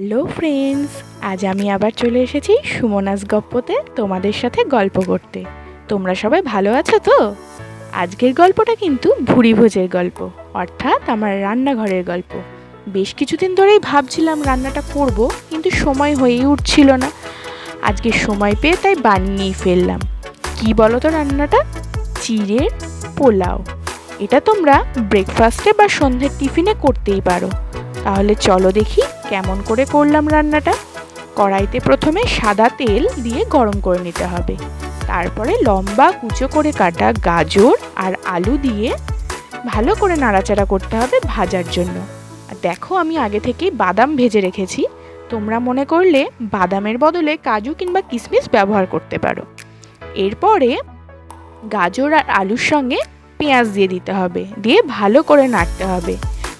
Hello friends, আজ আমি আবার চলে এসেছি সুমনাস গপ্পতে তোমাদের সাথে গল্প করতে। তোমরা সবাই ভালো আছো তো? আজকের গল্পটা কিন্তু ভুড়ি ভোজের গল্প, অর্থাৎ আমার রান্নাঘরের গল্প। বেশ কিছুদিন ধরেই ভাবছিলাম রান্নাটা করব, কিন্তু সময় হয়েই উঠছিল না। আজকে সময় পেয়ে তাই বানিয়েই ফেললাম। কি বলো তো রান্নাটা? চিড়ের পোলাও। এটা তোমরা ব্রেকফাস্টে বা সন্ধ্যের টিফিনে করতেই পারো। তাহলে চলো দেখি কেমন করে করলাম রান্নাটা? কড়াইতে প্রথমে সাদা তেল দিয়ে গরম করে নিতে হবে। তারপরে লম্বা কুচো করে কাটা গাজর আর আলু দিয়ে ভালো করে নাড়াচাড়া করতে হবে ভাজার জন্য। আর দেখো আমি আগে থেকেই বাদাম ভেজে রেখেছি। তোমরা মনে করলে বাদামের বদলে কাজু কিংবা কিশমিশ ব্যবহার করতে পারো। এরপরে গাজর আর আলুর সঙ্গে পেঁয়াজ দিয়ে দিতে হবে, দিয়ে ভালো করে নাড়তে হবে।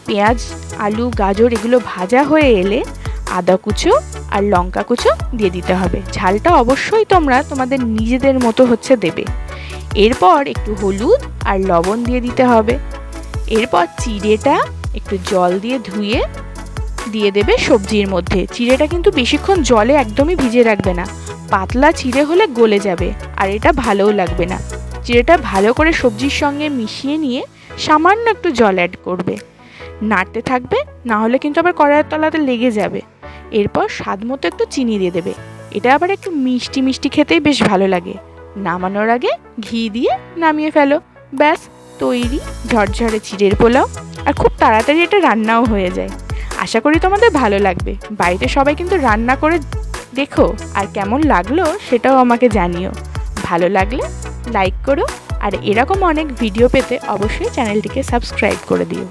পেঁয়াজ, আলু, গাজর এগুলো ভাজা হয়ে এলে আদা কুচো আর লঙ্কা কুচো দিয়ে দিতে হবে। ঝালটা অবশ্যই তোমরা তোমাদের নিজেদের মতো হচ্ছে দেবে। এরপর একটু হলুদ আর লবণ দিয়ে দিতে হবে। এরপর চিড়েটা একটু জল দিয়ে ধুয়ে দিয়ে দেবে সবজির মধ্যে। চিড়েটা কিন্তু বেশিক্ষণ জলে একদমই ভিজে রাখবে না। পাতলা চিড়ে হলে গলে যাবে আর এটা ভালোও লাগবে না। চিড়েটা ভালো করে সবজির সঙ্গে মিশিয়ে নিয়ে সামান্য একটু জল অ্যাড করবে। নাড়তে থাকবে না হলে কিন্তু আবার কড়াইয়ের তলাতে লেগে যাবে। এরপর স্বাদ মতো একটু চিনি দিয়ে দেবে। এটা আবার একটু মিষ্টি মিষ্টি খেতেই বেশ ভালো লাগে। নামানোর আগে ঘি দিয়ে নামিয়ে ফেলো। ব্যাস, তৈরি ঝরঝরে চিড়ের পোলাও। আর খুব তাড়াতাড়ি এটা রান্নাও হয়ে যায়। আশা করি তোমাদের ভালো লাগবে। বাড়িতে সবাই কিন্তু রান্না করে দেখো। আর কেমন লাগল সেটাও আমাকে জানিও। ভালো লাগলে লাইক করো। আর এরকম অনেক ভিডিও পেতে অবশ্যই চ্যানেলটিকে সাবস্ক্রাইব করে দিও।